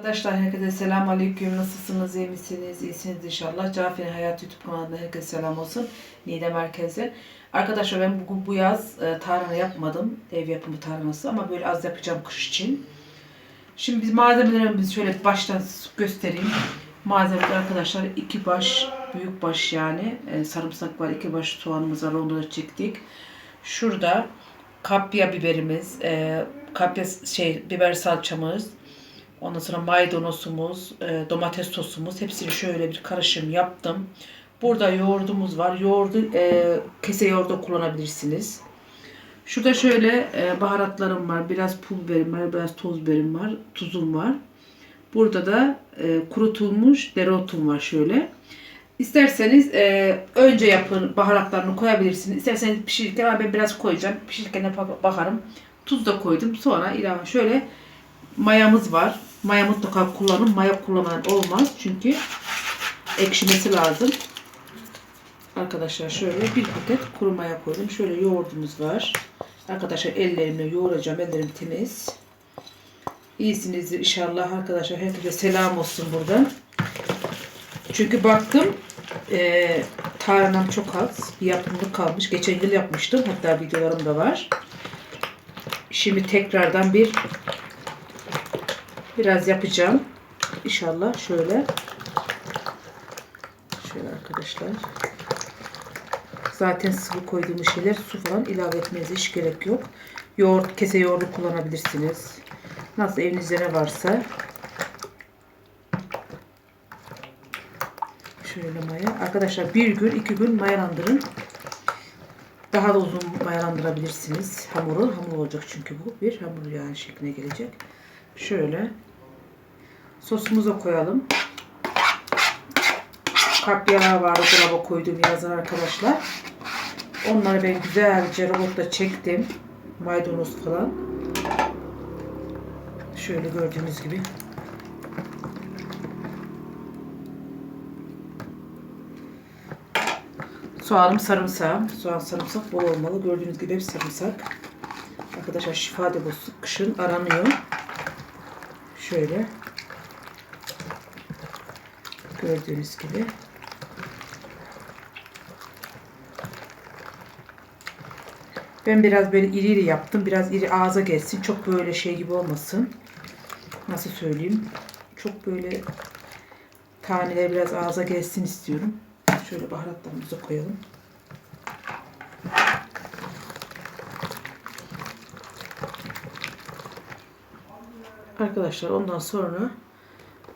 Arkadaşlar herkese selam aleyküm. Nasılsınız? iyi misiniz? İyisiniz inşallah. Cafer'in Hayat YouTube kanalına herkese selam olsun. Niğde merkezi. Arkadaşlar ben bugün bu yaz e, tarhana yapmadım. Ev yapımı tarhanası ama böyle az yapacağım kış için. Şimdi biz malzemelerimizi şöyle baştan göstereyim. Malzemeler arkadaşlar iki baş, büyük baş yani e, sarımsak var, iki baş soğanımız var, onu çektik. Şurada kapya biberimiz, e, kapya şey biber salçamız, Ondan sonra maydanozumuz, e, domates sosumuz hepsini şöyle bir karışım yaptım. Burada yoğurdumuz var. Yoğurdu e, kese yoğurdu kullanabilirsiniz. Şurada şöyle e, baharatlarım var. Biraz pul biberim var, biraz toz biberim var, tuzum var. Burada da e, kurutulmuş dereotum var şöyle. İsterseniz e, önce yapın baharatlarını koyabilirsiniz. İsterseniz pişirirken ben biraz koyacağım. Pişirirken de bak- bakarım. Tuz da koydum. Sonra ilave şöyle mayamız var. Maya mutlaka kullanın. Maya kullanmadan olmaz. Çünkü ekşimesi lazım. Arkadaşlar şöyle bir paket kuru maya koydum. Şöyle yoğurdumuz var. Arkadaşlar ellerimle yoğuracağım. Ellerim temiz. İyisinizdir inşallah arkadaşlar. Herkese selam olsun buradan. Çünkü baktım eee tarhanam çok az. Bir yapımlık kalmış. Geçen yıl yapmıştım. Hatta videolarım da var. Şimdi tekrardan bir Biraz yapacağım. İnşallah şöyle. Şöyle arkadaşlar. Zaten sıvı koyduğumuz şeyler su falan ilave etmenize hiç gerek yok. Yoğurt, kese yoğurdu kullanabilirsiniz. Nasıl evinizde ne varsa. Şöyle maya. Arkadaşlar bir gün iki gün mayalandırın. Daha da uzun mayalandırabilirsiniz hamuru. Hamur olacak çünkü bu. Bir hamur yani şekline gelecek. Şöyle. Sosumuza koyalım. Kapya var dolaba koyduğum yazın arkadaşlar. Onları ben güzelce robotla çektim. Maydanoz falan. Şöyle gördüğünüz gibi. Soğanım sarımsağım. Soğan sarımsak bol olmalı. Gördüğünüz gibi hep sarımsak. Arkadaşlar şifa deposu kışın aranıyor. Şöyle. Gördüğünüz gibi. Ben biraz böyle iri iri yaptım. Biraz iri ağza gelsin. Çok böyle şey gibi olmasın. Nasıl söyleyeyim? Çok böyle taneler biraz ağza gelsin istiyorum. Şöyle baharatlarımızı koyalım. Arkadaşlar ondan sonra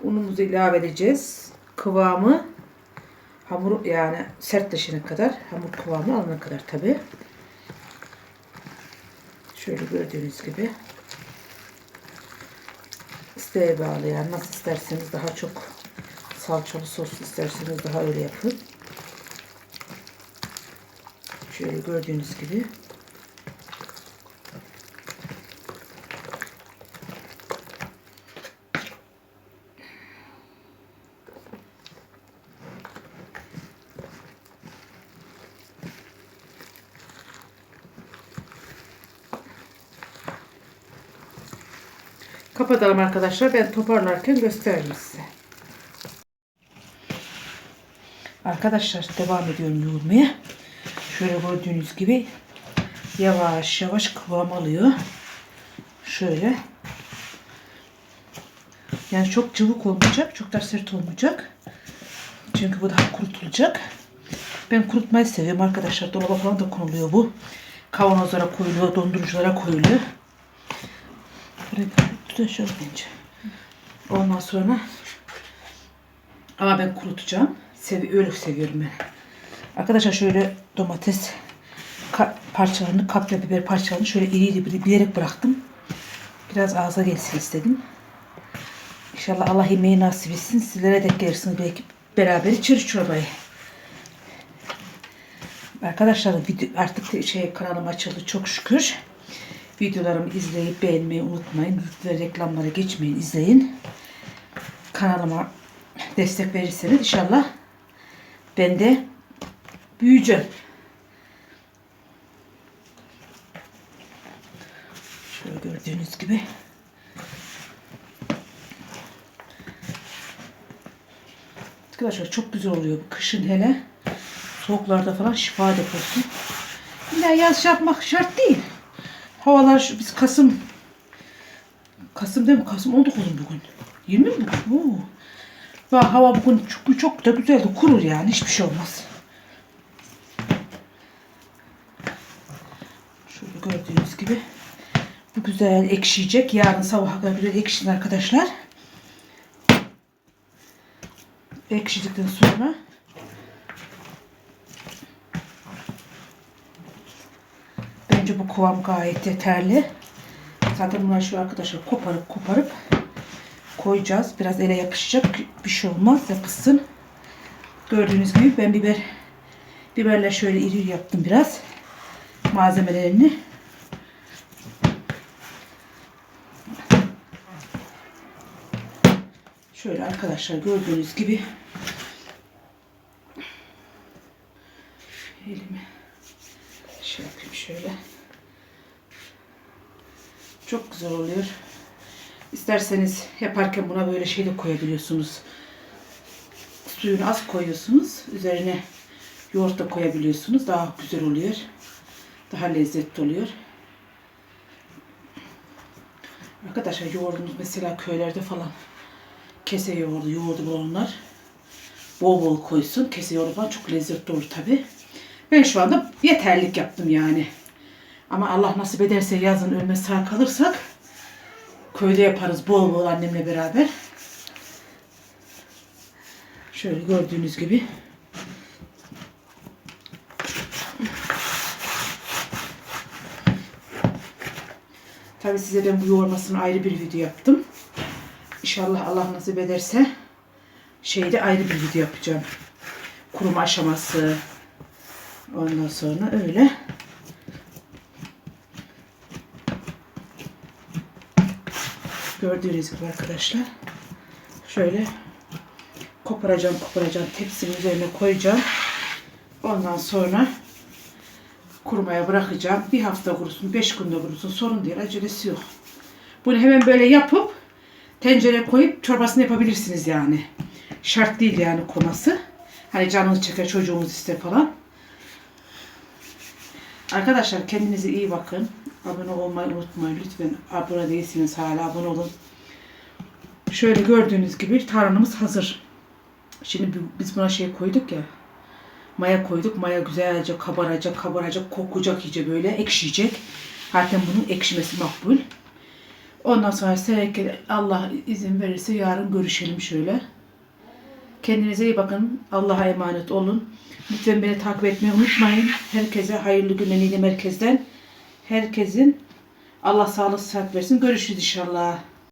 unumuzu ilave edeceğiz. Kıvamı hamur yani sertleşene kadar hamur kıvamı alana kadar tabi. Şöyle gördüğünüz gibi isteğe bağlı yani nasıl isterseniz daha çok salçalı sos isterseniz daha öyle yapın. Şöyle gördüğünüz gibi Kapatalım arkadaşlar. Ben toparlarken göstereyim size. Arkadaşlar devam ediyorum yoğurmaya. Şöyle gördüğünüz gibi yavaş yavaş kıvam alıyor. Şöyle. Yani çok cıvık olmayacak. Çok da sert olmayacak. Çünkü bu daha kurutulacak. Ben kurutmayı seviyorum arkadaşlar. Dolaba falan da konuluyor bu. Kavanozlara koyuluyor. Donduruculara koyuluyor. Buraya tutacağız bence. Ondan sonra ama ben kurutacağım. Sevi öyle seviyorum ben. Arkadaşlar şöyle domates ka- parçalarını, kapya biber parçalarını şöyle iri iri bilerek bıraktım. Biraz ağza gelsin istedim. İnşallah Allah yemeği nasip etsin. Sizlere de gelirsiniz belki beraber içeriz çorbayı. Arkadaşlar video, artık şey kanalım açıldı çok şükür. Videolarımı izleyip beğenmeyi unutmayın. Ve reklamlara geçmeyin. izleyin. Kanalıma destek verirseniz inşallah ben de büyüyeceğim. Şöyle gördüğünüz gibi. Arkadaşlar çok güzel oluyor kışın hele. Soğuklarda falan şifa deposu. İlla yaz yapmak şart değil. Havalar şu- biz Kasım Kasım değil mi? Kasım 19 mu bugün? 20 mi bugün? Oo. Bak hava bugün çok, çok da güzeldi. Kurur yani. Hiçbir şey olmaz. Şöyle gördüğünüz gibi. Bu güzel ekşiyecek. Yarın sabaha kadar güzel ekşin arkadaşlar. Ekşidikten sonra bence bu kıvam gayet yeterli. Zaten bunlar şu arkadaşlar koparıp koparıp koyacağız. Biraz ele yapışacak. Bir şey olmaz. Yapışsın. Gördüğünüz gibi ben biber biberle şöyle iri yaptım biraz. Malzemelerini. Şöyle arkadaşlar gördüğünüz gibi elimi şey yapayım şöyle. Çok güzel oluyor. İsterseniz yaparken buna böyle şey de koyabiliyorsunuz. Suyunu az koyuyorsunuz. Üzerine yoğurt da koyabiliyorsunuz. Daha güzel oluyor. Daha lezzetli oluyor. Arkadaşlar yoğurdumuz mesela köylerde falan kese yoğurdu, yoğurdu olanlar bol bol koysun. Kese yoğurdu falan çok lezzetli olur tabi. Ben şu anda yeterlik yaptım yani. Ama Allah nasip ederse yazın ölme sağ kalırsak köyde yaparız bol bol annemle beraber. Şöyle gördüğünüz gibi. Tabi size ben bu yoğurmasını ayrı bir video yaptım. İnşallah Allah nasip ederse şeyde ayrı bir video yapacağım. Kuruma aşaması. Ondan sonra öyle. Gördüğünüz gibi arkadaşlar. Şöyle koparacağım koparacağım tepsinin üzerine koyacağım. Ondan sonra kurumaya bırakacağım. Bir hafta kurusun, beş günde kurusun sorun değil. Acelesi yok. Bunu hemen böyle yapıp tencereye koyup çorbasını yapabilirsiniz yani. Şart değil yani koması. Hani canınız çeker çocuğumuz ister falan. Arkadaşlar kendinize iyi bakın. Abone olmayı unutmayın. Lütfen abone değilsiniz hala abone olun. Şöyle gördüğünüz gibi tarhanamız hazır. Şimdi bi- biz buna şey koyduk ya. Maya koyduk. Maya güzelce kabaracak, kabaracak, kokacak iyice böyle ekşiyecek. Zaten bunun ekşimesi makbul. Ondan sonra sevgili Allah izin verirse yarın görüşelim şöyle. Kendinize iyi bakın. Allah'a emanet olun. Lütfen beni takip etmeyi unutmayın. Herkese hayırlı günler Merkez'den. Herkesin Allah sağlık sıhhat versin. Görüşürüz inşallah.